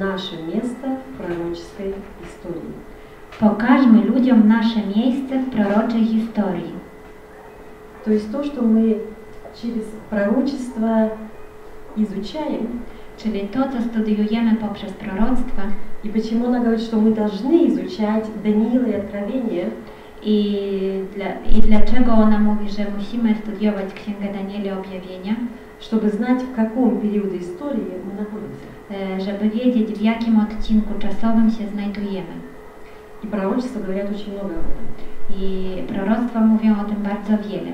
наше место в пророческой истории. Pokażmy ludziom nasze miejsce w proroczej historii. То есть то, что мы через пророчество изучаем, Czyli to, co studiujemy poprzez proroctwa и почему она говорит, что мы должны изучать Даниила и Откровение, i, dla, i dlaczego ona mówi, że musimy studiować Księgę Daniela Objawienia, чтобы знать, в каком периоде истории мы находимся. e, żeby wiedzieć, w jakim odcinku czasowym się znajdujemy. И пророчества говорят очень много об этом. I proroctwa mówią o tym bardzo wiele.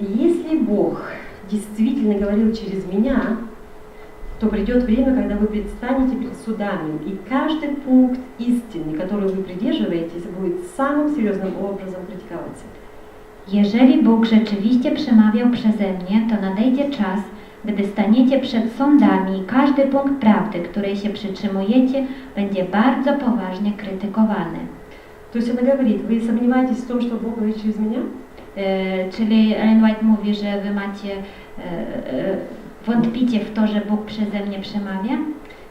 И если Бог действительно говорил через меня, то придет время, когда вы предстанете перед судами, и каждый пункт истины, который вы придерживаетесь, будет самым серьезным образом критиковаться. Jeżeli Bóg rzeczywiście przemawiał przeze mnie, to nadejdzie czas, gdy staniecie przed sądami i każdy punkt prawdy, której się przytrzymujecie, będzie bardzo poważnie krytykowany. То есть она говорит, вы сомневаетесь в том, что Бог говорит через меня? E, czyli Ellen White mówi, że wy macie, e, e, wątpicie w to, że Bóg przeze mnie przemawia.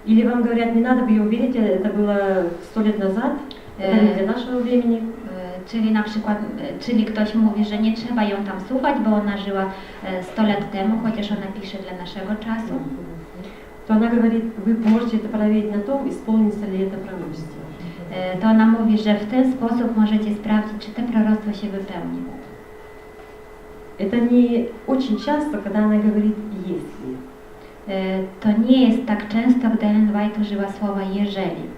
Или вам говорят, не надо в ее верить, это было сто лет назад, это не для нашего времени. E, Czyli na przykład, e, czyli ktoś mówi, że nie trzeba ją tam słuchać, bo ona żyła e, 100 lat temu, chociaż ona pisze dla naszego czasu. То она говорит, вы можете это проверить на том, исполнится ли это пророчество. E, To ona mówi, że w ten sposób możecie sprawdzić, czy to proroctwo się wypełni. Это не очень часто, когда она говорит «если». E, To nie jest tak często, gdy Ellen White użyła słowa jeżeli.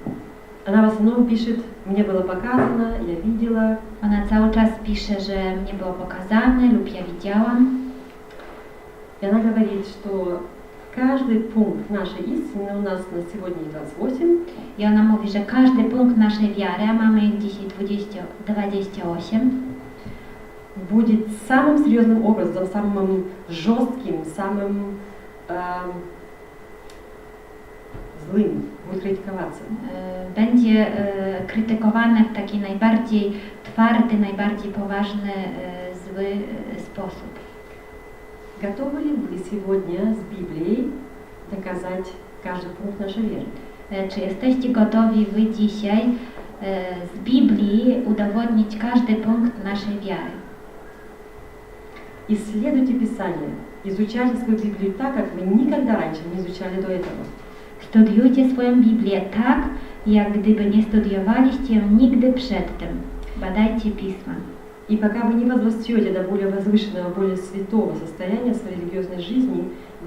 Она в основном пишет «мне было показано», «я видела». Ona cały czas pisze, że mnie było pokazane lub ja widziałam. И она говорит, что каждый пункт нашей истины у нас на сегодня их 28, I ona mówi, że każdy punkt naszej wiary, a mamy ich dzisiaj 20, 28, будет самым серьезным образом, самым жестким, самым эм, злым, будет критиковаться. e, będzie e, krytykowane w taki najbardziej twardy, najbardziej poważny, e, zły e, sposób. Готовы ли вы сегодня с Библией доказать каждый пункт нашей веры? E, Czy jesteście gotowi Wy dzisiaj e, z Biblii udowodnić każdy punkt naszej wiary? Исследуйте Писание, изучайте свою Библию так, как вы никогда раньше не изучали до этого. Studiujcie swoją Biblię tak, jak gdyby nie studiowaliście ją nigdy przedtem. Badajcie Pisma. И пока вы не возрастете до более возвышенного, более святого состояния своей религиозной жизни,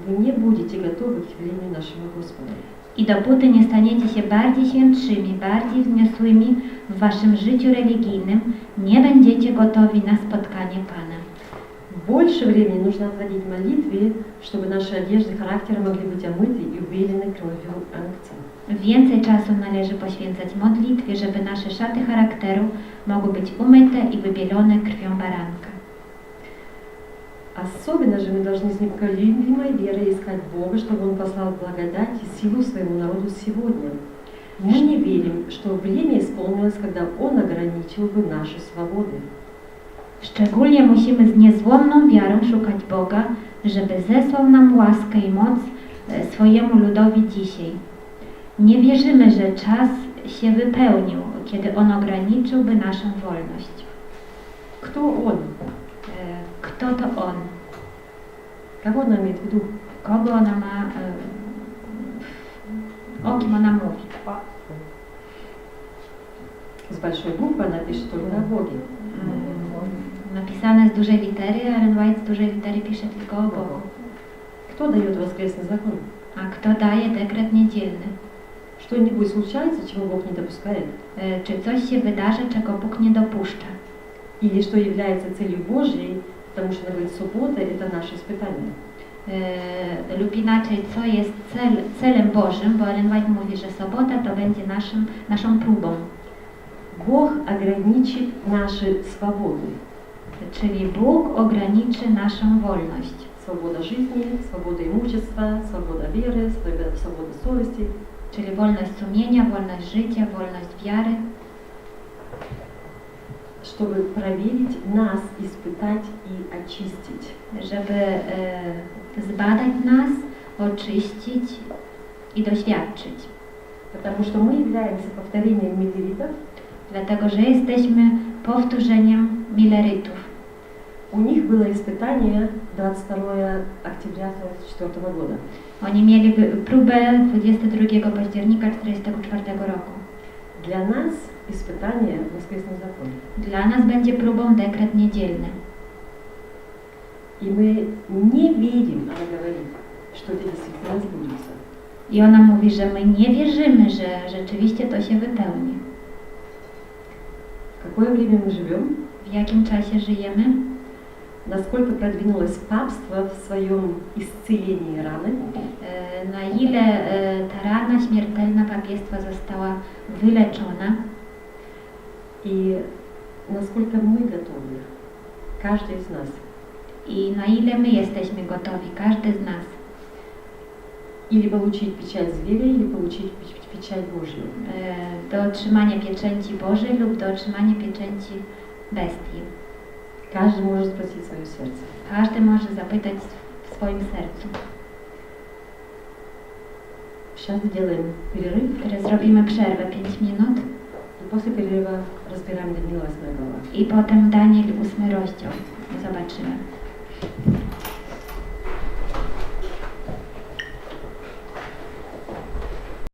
вы не будете готовы к явлению нашего Господа. I dopóty nie staniecie się bardziej świętszymi, bardziej wzniosłymi w waszym życiu religijnym, nie będziecie gotowi na spotkanie Pana. Больше времени нужно отводить молитве, чтобы наши одежды характера могли быть омыты и увелены кровью Ангца. Więcej czasu należy poświęcać modlitwie, żeby nasze szaty charakteru mogły być umyte i wybielone krwią baranka. Особенно же мы должны с непоколебимой верой искать Бога, чтобы Он послал благодать и силу своему народу сегодня. Мы не верим, что время исполнилось, когда Он ограничил бы наши свободы. Szczególnie musimy z niezłomną wiarą szukać Boga, żeby zesłał nam łaskę i moc e, swojemu ludowi dzisiaj. Nie wierzymy, że czas się wypełnił, kiedy On ograniczyłby naszą wolność. Кто Он? E, Kto to On? Кого она имеет в виду? Kogo ona ma, e, o kim ona mówi? С большой буквы она пишет только о Боге. Mm, Napisane z dużej litery, a Ellen White z dużej litery pisze tylko o Bogu. Кто дает воскресный закон? A kto daje dekret niedzielny? Что-нибудь случается, чего Бог не допускает? E, Czy coś się wydarzy, czego Bóg nie dopuszcza? Или что является целью Божьей, потому что она говорит, суббота – это наше испытание. E, lub inaczej, co jest cel, celem Bożym, bo Ellen White mówi, że sobota to będzie naszym, naszą próbą. Бог ограничит наши свободы. Czyli Bóg ograniczy naszą wolność. Свобода жизни, свобода имущества, свобода веры, свобода, свобода совести. Czyli wolność sumienia, wolność życia, wolność wiary, чтобы проверить нас, испытать и очистить. żeby e, zbadać nas, oczyścić i doświadczyć. Потому что мы являемся повторением миллеритов. Dlatego, że jesteśmy powtórzeniem milerytów. У них было испытание 22 октября 1944 года. Oni mieli wy- próbę 22 października 1944 roku. Для нас испытание воскресный закон. Dla nas będzie próbą dekret niedzielny. И мы не верим, она говорит, что это действительно сбудется. I ona mówi, że my nie wierzymy, że rzeczywiście to się wypełni. В какое время мы живем? W jakim czasie żyjemy? Насколько продвинулось папство в своем исцелении раны? E, Na ile e, ta rana śmiertelna papiestwa została wyleczona И насколько мы готовы, каждый из нас, i na ile my jesteśmy gotowi, każdy z nas, или получить печать зверя, или получить печ- печать Божью. e, do otrzymania pieczęci Bożej lub do otrzymania pieczęci bestii. Каждый может спросить свое сердце. Każdy może zapytać w swoim sercu. Сейчас сделаем перерыв, Teraz zrobimy przerwę 5 minut и после перерыва разбираем Данила 8 глава. i potem Daniel 8 rozdział zobaczymy.